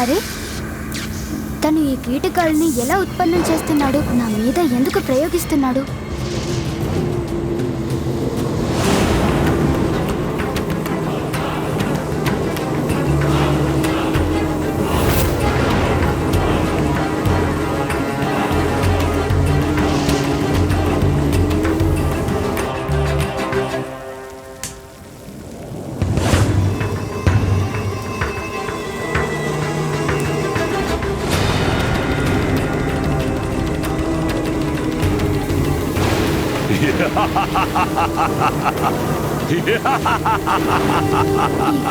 అరే తను ఈ కీటకాలని ఎలా ఉత్పన్నం చేస్తున్నాడు? నా మీద ఎందుకు ప్రయోగిస్తున్నాడు?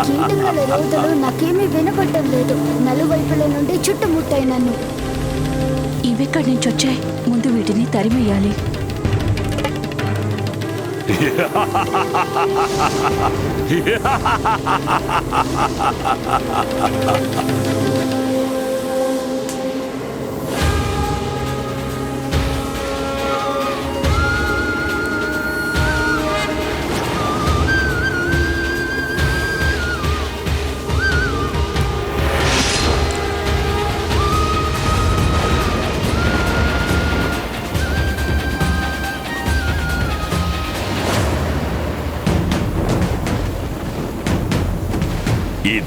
కీటకాల రోదలు నాకేమీ వినపడటం లేదు. నలువైపుల నుండి చుట్టుముట్టాయి నన్ను. ఇవెక్కడి నుంచి వచ్చాయి? ముందు వీటిని తరిమేయాలి. ఈ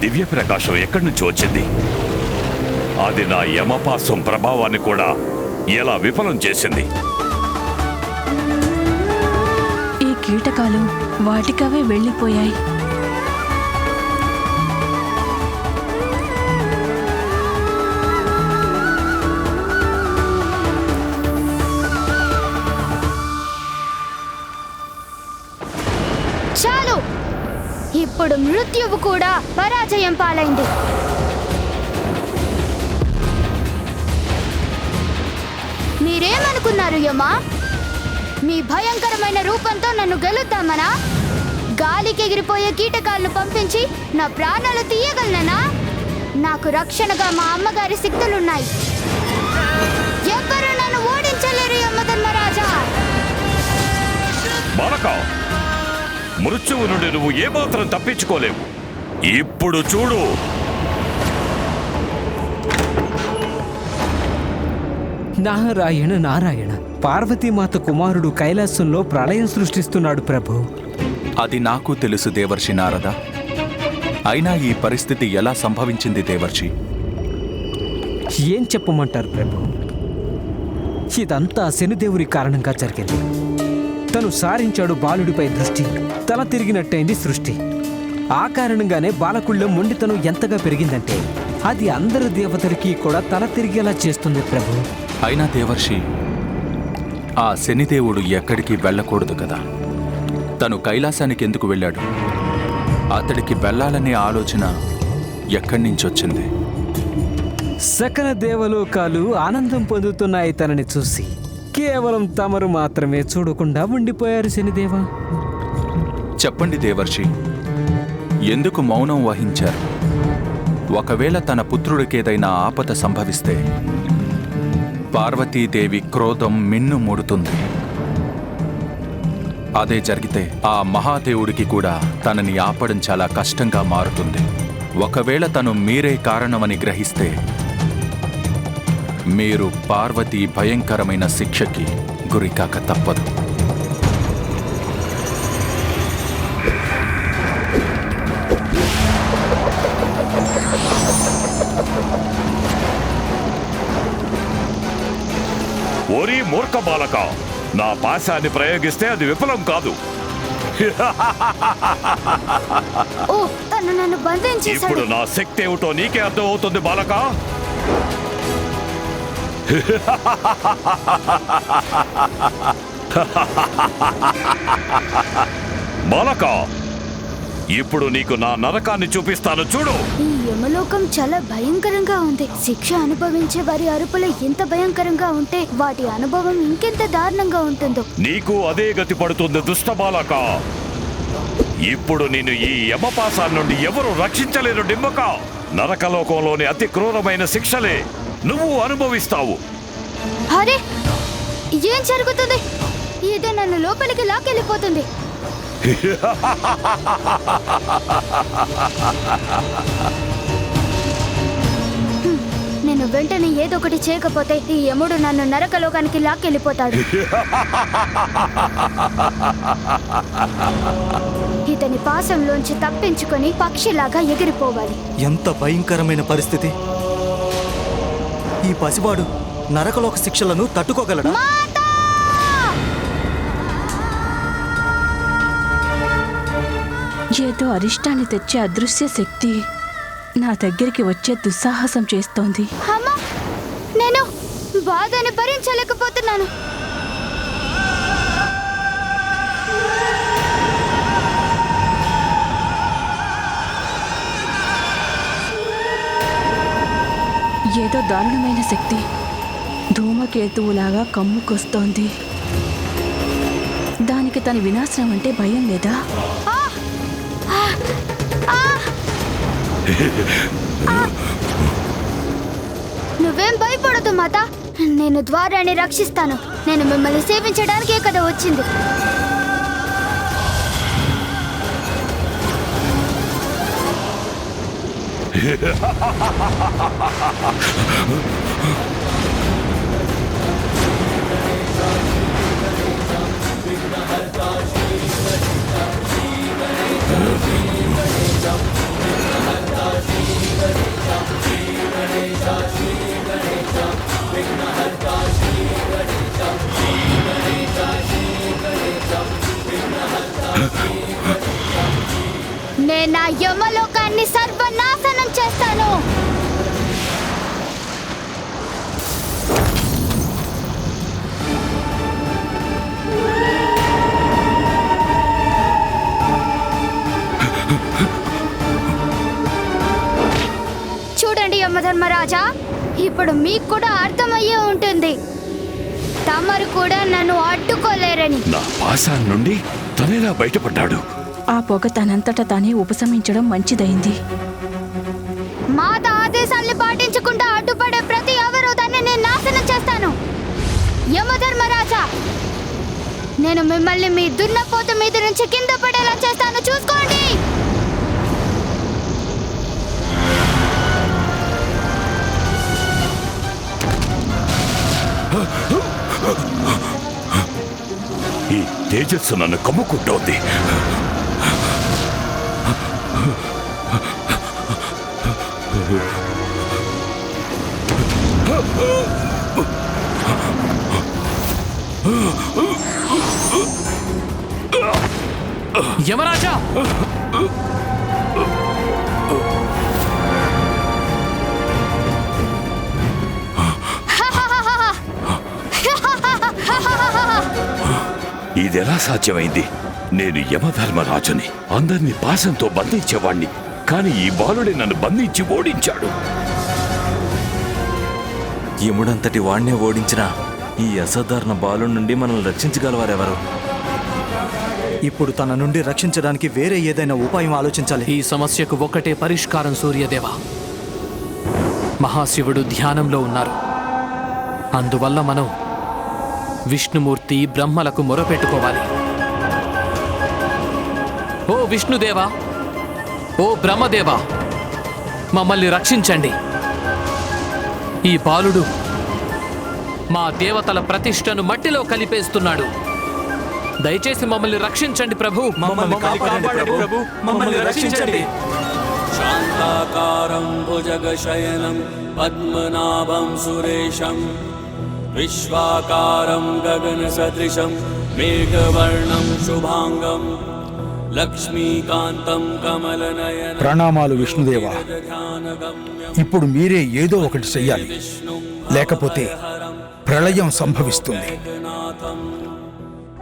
దివ్య ప్రకాశం ఎక్కడి నుంచి వచ్చింది. అది నా యమపాసం ప్రభావాన్ని కూడా ఎలా విఫలం చేసింది. ఈ కీటకాలు వాటికవే వెళ్ళిపోయాయి. చాలు! ఇప్పుడు మృత్యువు కూడా పరాజయం పాలైంది. మీరేమనుకున్నారు యమా? మీ భయంకరమైన రూపంతో నన్ను గెలుద్దామనా? గాలికి ఎగిరిపోయే కీటకాలను పంపించి నా ప్రాణాలు తీయగలనా నాకు రక్షణగా మా అమ్మగారి శక్తులున్నాయి. ఎవ్వరూ నన్ను ఓడించలేరు యమధర్మరాజా. బాలక మృత్యువు నుండి నువ్వు ఏమాత్రం తప్పించుకోలేవు. ఇప్పుడు చూడు. నారాయణ నారాయణ. పార్వతీమాత కుమారుడు కైలాసంలో ప్రళయం సృష్టిస్తున్నాడు ప్రభు. అది నాకు తెలుసు దేవర్షి నారద. అయినా ఈ పరిస్థితి ఎలా సంభవించింది దేవర్షి? ఏం చెప్పమంటారు ప్రభు? ఇదంతా శనిదేవుడి కారణంగా జరిగింది. తను సారించాడు బాలుడిపై దృష్టి. తల తిరిగినట్టయింది సృష్టి. ఆ కారణంగానే బాలకుళ్ళో మొండితనం ఎంతగా పెరిగిందంటే అది అందరు దేవతలకి కూడా తల తిరిగేలా చేస్తుంది ప్రభు. అయినా దేవర్షి ఆ శనిదేవుడు ఎక్కడికి వెళ్ళకూడదు కదా. తను కైలాసానికి ఎందుకు వెళ్ళాడు? అతడికి వెళ్ళాలనే ఆలోచన ఎక్కడి నుంచి వచ్చింది సకల దేవలోకాలు ఆనందం పొందుతున్నాయి తనని చూసి. కేవలం తమరు మాత్రమే చూడకుండా ఉండిపోయారు శనిదేవ. చెప్పండి దేవర్షి ఎందుకు మౌనం వహించారు? ఒకవేళ తన పుత్రుడికేదైనా ఆపద సంభవిస్తే పార్వతీదేవి క్రోధం మిన్ను మూడుతుంది. అదే జరిగితే ఆ మహాదేవుడికి కూడా తనని ఆపడం చాలా కష్టంగా మారుతుంది. ఒకవేళ తను మీరే కారణమని గ్రహిస్తే మీరు పార్వతీ భయంకరమైన శిక్షకి గురికాక తప్పదు. ఓరి మూర్ఖ బాలక నా పాశాన్ని ప్రయోగిస్తే అది విఫలం కాదు. ఇప్పుడు నా శక్తి ఏమిటో నీకే అర్థం అవుతుంది బాలక? బాలక ఇప్పుడు నీకు నా నరకాన్ని చూపిస్తాను చూడు. ఈ యమలోకం చాలా భయంకరంగా ఉంది. శిక్ష అనుభవించే వారి అరుపులు ఎంత భయంకరంగా ఉంటే వాటి అనుభవం ఇంకెంత దారుణంగా ఉంటుందో. నీకు అదే గతి పడుతుంది దుష్ట బాలక. ఇప్పుడు నేను ఈ యమపాసాల నుండి ఎవరు రక్షించలేరు డిమ్మక నరకలోకంలోని అతి క్రూరమైన శిక్షలే. నువ్వు అనుభవిస్తావు. అరే ఏం జరుగుతుంది? ఇది నన్ను లోపలికి లాకెళ్ళిపోతుంది నేను వెంటనే ఏదో ఒకటి చేయకపోతే ఈ యముడు నన్ను నరకలోకానికి లాక్కెళ్ళిపోతాడు. ఇతని పాసంలోంచి తప్పించుకొని పక్షిలాగా ఎగిరిపోవాలి. ఎంత భయంకరమైన పరిస్థితి. ఈ పసివాడు నరకలోక శిక్షలను తట్టుకోగలడా. ఏదో అరిష్టాన్ని తెచ్చే అదృశ్య శక్తి నా దగ్గరికి వచ్చే దుస్సాహసం చేస్తోంది. నేను బాధని భరించలేకపోతున్నాను. ఏదో దారుణమైన శక్తి. ధూమకేతువులాగా కమ్ముకొస్తోంది. దానికి తన వినాశనం అంటే భయం లేదా? నువ్వేం భయపడదు మాత. నేను ద్వారాన్ని రక్షిస్తాను. నేను మిమ్మల్ని సేవించడానికే కదా వచ్చింది. Huh? నేను ఆ యమలోకాన్ని సర్వనాశనం చేస్తాను. చూడండి యమధర్మరాజా ఇప్పుడు మీకు కూడా అర్థమయ్యే ఉంటుంది. తమరు కూడా నన్ను అడ్డుకోలేరని. నా పాశాల నుండి తనేలా బయటపడ్డాడు? ఆ పొగ తనంతట తానే ఉపశమించడం మంచిదైంది. మాత ఆదేశాల్ని పాటించకుండా అడ్డుపడే ప్రతి అవరోధాన్ని నేను నాశనం చేస్తాను. యమధర్మరాజా నేను మిమ్మల్ని మీ దున్నపోతు మీద నుంచి కింద పడేలా చేస్తాను. చూసుకోండి. ఈ తేజస్సు నన్ను కమ్ముకుంటోంది. యమరాజా! ఇదెలా సాధ్యమైంది? నేను యమధర్మరాజుని అందరినీ పాశంతో బంధించేవాణ్ణి కానీ ఈ బాలుడే నన్ను బంధించి ఓడించాడు. యముడంతటి వాణ్ణే ఓడించిన ఈ అసాధారణ బాలు నుండి మనల్ని రక్షించగలవారెవరు? ఇప్పుడు తన నుండి రక్షించడానికి వేరే ఏదైనా ఉపాయం ఆలోచించాలి. ఈ సమస్యకు ఒకటే పరిష్కారం సూర్యదేవ. మహాశివుడు ధ్యానంలో ఉన్నారు. అందువల్ల మనం విష్ణుమూర్తి బ్రహ్మలకు మొరపెట్టుకోవాలి. ఓ విష్ణుదేవా! ఓ బ్రహ్మదేవా మమ్మల్ని రక్షించండి. ఈ బాలుడు మా దేవతల ప్రతిష్టను మట్టిలో కలిపేస్తున్నాడు. దయచేసి మమ్మల్ని రక్షించండి ప్రభు. మమ్మల్ని రక్షించండి. శాంతాకారం భుజగశయనం పద్మనాభం సురేశం విశ్వాకారం గగన సదృశం మేఘవర్ణం శుభాంగం. ప్రణామాలు విష్ణుదేవ. ఇప్పుడు మీరే ఏదో ఒకటి చెయ్యాలి. లేకపోతే ప్రళయం సంభవిస్తుంది.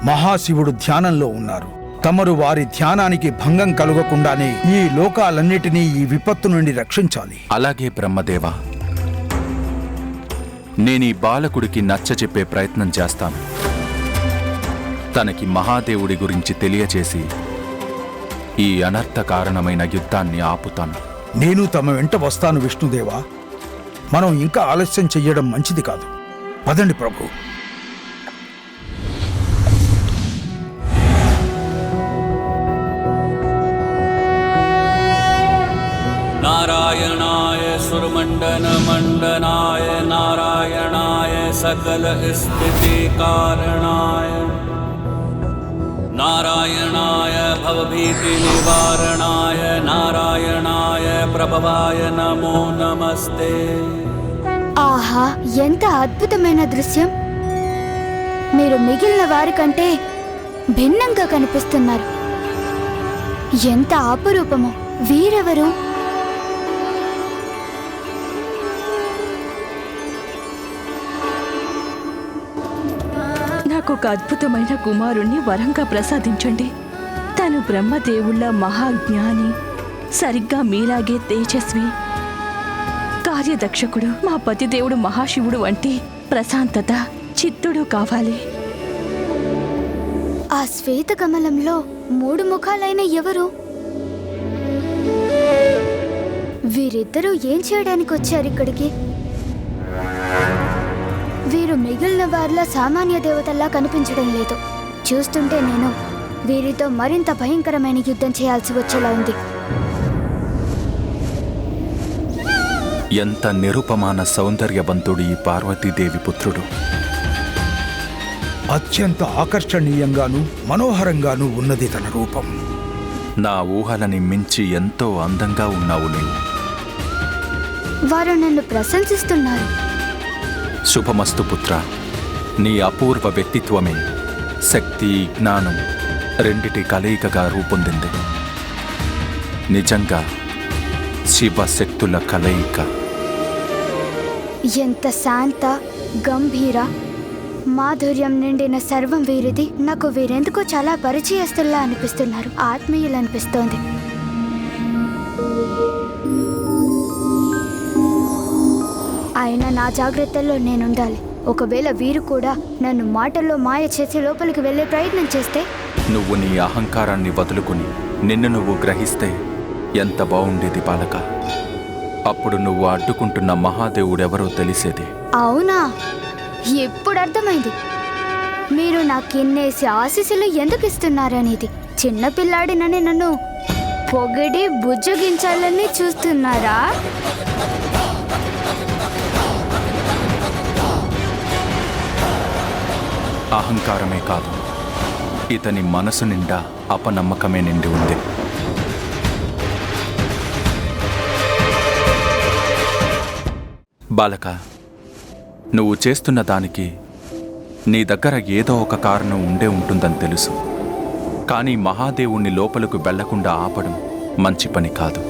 మహాశివుడు ధ్యానంలో ఉన్నారు. తమరు వారి ధ్యానానికి భంగం కలగకుండానే ఈ లోకాలన్నిటినీ ఈ విపత్తు నుండి రక్షించాలి. అలాగే బ్రహ్మదేవ. నేను ఈ బాలకుడికి నచ్చ చెప్పే ప్రయత్నం చేస్తాను. తనకి మహాదేవుడి గురించి తెలియచేసి ఈ అనర్థ కారణమైన యుద్ధాన్ని ఆపుతాను. నేను తమ వెంట వస్తాను విష్ణుదేవా. మనం ఇంకా ఆలస్యం చెయ్యడం మంచిది కాదు. పదండి ప్రభు. నారాయణాయ సురమండన మండనాయ నారాయణాయ సకల స్థితి కారణాయ. नारायणाय भवभीतिनिवारणाय नारायणाय प्रभवाय नमो नमस्ते ఆహా ఎంత అద్భుతమైన దృశ్యం మీరు మిగిలిన వారి కంటే భిన్నంగా కనిపిస్తున్నారు ఎంత అపురూపము వీరెవరు ఒక అద్భుతమైన కుమారుణ్ణి వరంగా ప్రసాదించండి. తను బ్రహ్మదేవుళ్ళ మహాజ్ఞాని సరిగ్గా మీలాగే తేజస్వి. కార్యదక్షకుడు మా పతిదేవుడు మహాశివుడు వంటి ప్రశాంతత చిత్తుడు కావాలి. ఆ శ్వేత కమలంలో మూడు ముఖాలైన ఎవరు? వీరిద్దరూ ఏం చేయడానికి వచ్చారు ఇక్కడికి? వీరు మిగిలిన వారిలా సామాన్య దేవతల్లా కనిపించడం లేదు. చూస్తుంటే నేను వీరితో మరింత భయంకరమైన యుద్ధం చేయాల్సి వచ్చేలా ఉంది. ఎంత నిరుపమాన సౌందర్యవంతుడు ఈ పార్వతీదేవి పుత్రుడు. అత్యంత ఆకర్షణీయంగాను మనోహరంగాను ఉన్నది తన రూపం. నా ఊహలని మించి ఎంతో అందంగా ఉన్నావు నీవు. వారు నన్ను ప్రశంసిస్తున్నారు. శుభమస్తు పుత్ర. నీ అపూర్వ వ్యక్తిత్వమే శక్తి జ్ఞానం రెండిటి కలయికగా రూపొందింది. నిజంగా శివశక్తుల కలయిక. ఎంత శాంత గంభీర మాధుర్యం నిండిన సర్వం వీరిది నాకు వీరెందుకో చాలా పరిచయస్తుల్లా అనిపిస్తున్నారు ఆత్మీయులు అనిపిస్తోంది నా జాగ్రత్తల్లో నేనుండాలి. ఒకవేళ వీరు కూడా నన్ను మాటల్లో మాయ చేసి లోపలికి వెళ్ళే ప్రయత్నం చేస్తే? నువ్వు నీ అహంకారాన్ని వదులుకుని నిన్ను నువ్వు గ్రహిస్తే ఎంత బావుండేది బాలక. అప్పుడు నువ్వు అడ్డుకుంటున్న మహాదేవుడెవరో తెలిసేది. అవునా? ఇప్పుడు అర్థమైంది మీరు నాకిన్నేసి ఆశీస్సులు ఎందుకు ఇస్తున్నారనేది చిన్న పిల్లాడినని నన్ను పొగిడి బుజ్జగించాలని చూస్తున్నారా? అహంకారమే కాదు. ఇతని మనసు నిండా అపనమ్మకమే నిండి ఉంది. బాలక నువ్వు చేస్తున్న దానికి నీ దగ్గర ఏదో ఒక కారణం ఉండే ఉంటుందని తెలుసు. కానీ మహాదేవుణ్ణి లోపలకు వెళ్ళకుండా ఆపడం మంచి పని కాదు.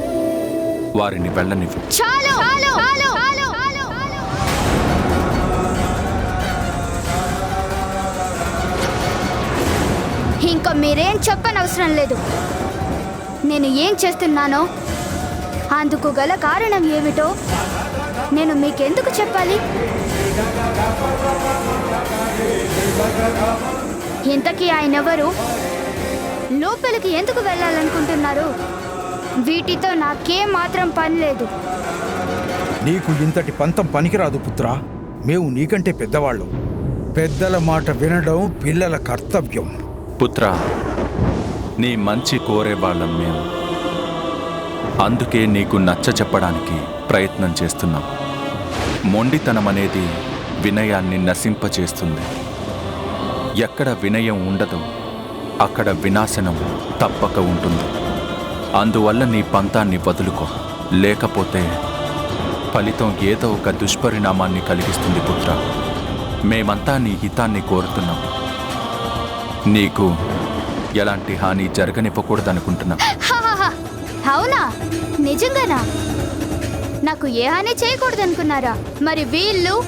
వారిని వెళ్ళనివ్వు. చాలు! ఇంకా మీరేం చెప్పనవసరం లేదు. నేను ఏం చేస్తున్నానో అందుకు గల కారణం ఏమిటో నేను మీకెందుకు చెప్పాలి? ఇంతకీ ఆయన ఎవరు లోపలికి ఎందుకు వెళ్ళాలనుకుంటున్నారు? వీటితో నాకేం మాత్రం పని లేదు. నీకు ఇంతటి పంతం పనికిరాదు పుత్రా. మేము నీకంటే పెద్దవాళ్ళం. పెద్దల మాట వినడం పిల్లల కర్తవ్యం. పుత్ర నీ మంచి కోరేవాళ్ళం మేము. అందుకే నీకు నచ్చ చెప్పడానికి ప్రయత్నం చేస్తున్నాం. మొండితనం అనేది వినయాన్ని నశింపచేస్తుంది. ఎక్కడ వినయం ఉండదో అక్కడ వినాశనం తప్పక ఉంటుంది. అందువల్ల నీ పంతాన్ని వదులుకో. లేకపోతే ఫలితం ఏదో ఒక దుష్పరిణామాన్ని కలిగిస్తుంది పుత్ర. మేమంతా నీ హితాన్ని కోరుతున్నాం. నీకు ఎలాంటి హాని జరగనివ్వకూడదనుకుంటున్నాం. అవునా? నిజంగానా? నాకు ఏ హాని చేయకూడదనుకున్నారా? మరి వీళ్ళు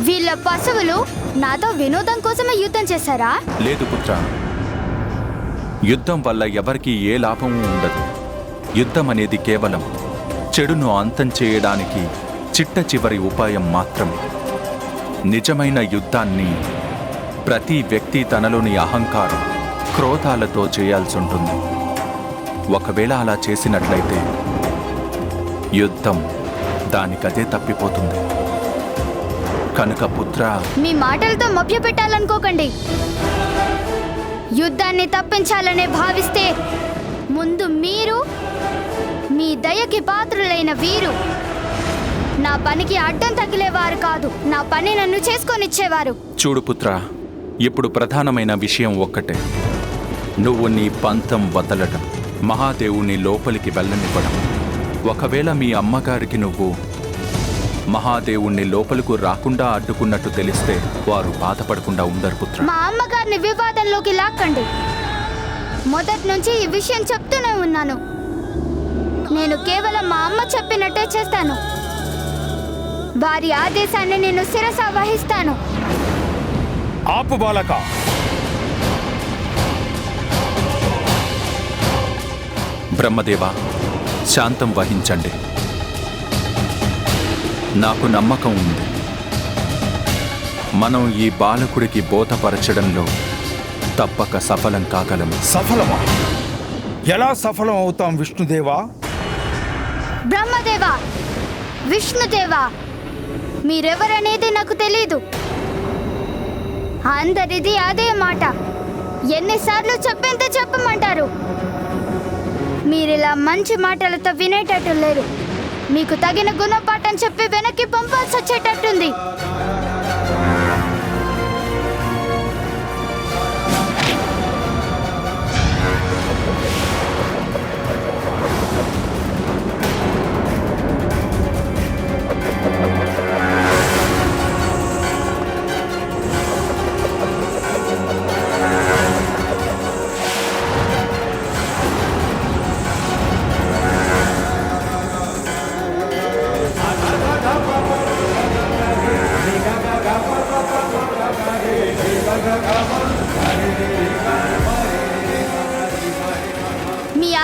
వీళ్ళ పశువులు నాతో వినోదం కోసమే యుద్ధం చేశారా? లేదు పుత్ర. యుద్ధం వల్ల ఎవరికీ ఏ లాభము ఉండదు. యుద్ధం అనేది కేవలం చెడును అంతం చేయడానికి చిట్ట చివరి ఉపాయం మాత్రమే. నిజమైన యుద్ధాన్ని ప్రతి వ్యక్తి తనలోని అహంకారం క్రోధాలతో చేయాల్సి ఉంటుంది ఒకవేళ అలా చేసినట్లయితే యుద్ధం దానికదే తప్పిపోతుంది. కనుక పుత్ర మీ మాటలతో మభ్యపెట్టాలనుకోకండి. యుద్ధాన్ని తప్పించాలనే భావిస్తే ముందు మీరు మీ దయకి పాత్రులైన వీరు. నా పనికి అడ్డం తగిలేవారు కాదు. నా పని నన్ను చేసుకొనిచ్చేవారు. చూడు పుత్ర ఇప్పుడు ప్రధానమైన విషయం ఒక్కటే. నువ్వు నీ పంతం వదలడం మహాదేవుని లోపలికి వెళ్ళనివ్వడం. ఒకవేళ మీ అమ్మగారికి నువ్వు మహాదేవుణ్ణి లోపలకు రాకుండా అడ్డుకున్నట్టు తెలిస్తే వారు బాధపడకుండా ఉండరు పుత్ర. మా అమ్మగారిని వివాదంలోకి లాక్కండి. మొదటి నుంచి ఈ విషయం చెప్తూనే ఉన్నాను. నేను కేవలం మా అమ్మ చెప్పినట్టే చేస్తాను. వారి ఆదేశాన్ని నేను శిరస వహిస్తాను ఆపు బాలక. బ్రహ్మదేవ శాంతం వహించండి. నాకు నమ్మకం ఉంది. మనం ఈ బాలకుడికి బోధపరచడంలో తప్పక సఫలం కాగలము. సఫలమా? ఎలా సఫలం అవుతాం విష్ణుదేవా? బ్రహ్మదేవా విష్ణుదేవా మీరెవరనేది నాకు తెలీదు. అందరిది అదే మాట. ఎన్నిసార్లు చెప్పేంత చెప్పమంటారు. మీరిలా మంచి మాటలతో వినేటట్టు లేరు. మీకు తగిన గుణపాఠం చెప్పి వెనక్కి పంపాల్సి వచ్చేటట్టుంది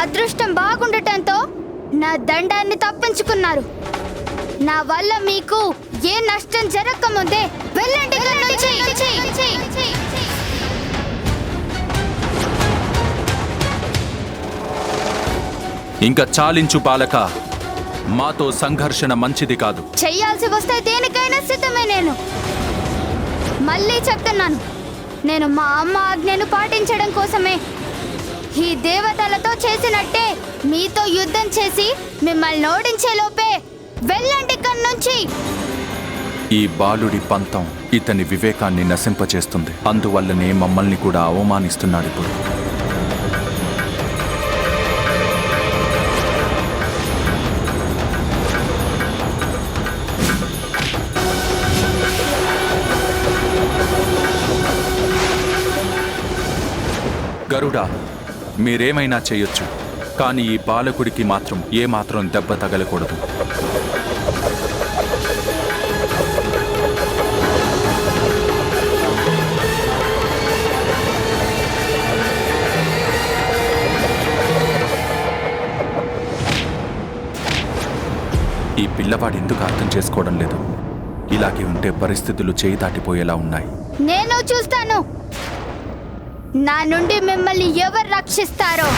అదృష్టం బాగుండటంతో నా దండాన్ని తప్పించుకున్నారు. నా వల్ల మీకు ఏ నష్టం జరగకముందే వెళ్ళండి. ఇంకా చాలించు బాలక మాతో సంఘర్షణ మంచిది కాదు. చెయ్యాల్సి వస్తే దేనికైనా సిద్ధమే నేను. మళ్ళీ చెప్తున్నాను నేను మా అమ్మ ఆజ్ఞను పాటించడం కోసమే ఈ దేవతలతో చేసినట్టే మీతో యుద్ధం చేసి మిమ్మల్ని ఓడించే లోపే వెళ్ళండి ఇక్కడి నుంచి. ఈ బాలుడి పంతం ఇతని వివేకాన్ని నశింపచేస్తుంది. అందువల్లనే మమ్మల్ని కూడా అవమానిస్తున్నాడు ఇప్పుడు. గరుడా మీరేమైనా చేయొచ్చు. కానీ ఈ బాలకుడికి మాత్రం ఏమాత్రం దెబ్బ తగలకూడదు. ఈ పిల్లవాడు ఎందుకు అర్థం చేసుకోవడం లేదు. ఇలాగే ఉంటే పరిస్థితులు చేయి దాటిపోయేలా ఉన్నాయి. నేను చూస్తాను. నా నుండి మిమ్మల్ని ఎవరు రక్షిస్తారో?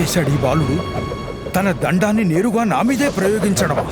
చేశాడు ఈ బాలుడు తన దండాన్ని నేరుగా నా మీదే ప్రయోగించడమా?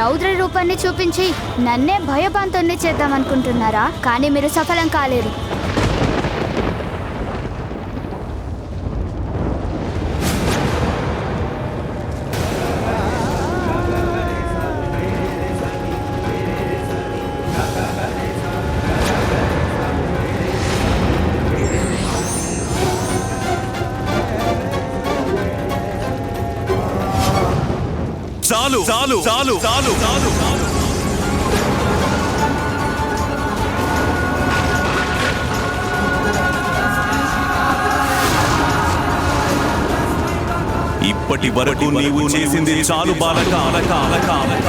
రౌద్ర రూపాన్ని చూపించి నన్నే భయభాంతుల్ని చేద్దామనుకుంటున్నారా? కానీ మీరు సఫలం కాలేరు. చాలు చాలు చాలు చాలు చాలు. ఇప్పటి వరకు నీవు చేసింది చాలు బాలక అలక అలక అలక.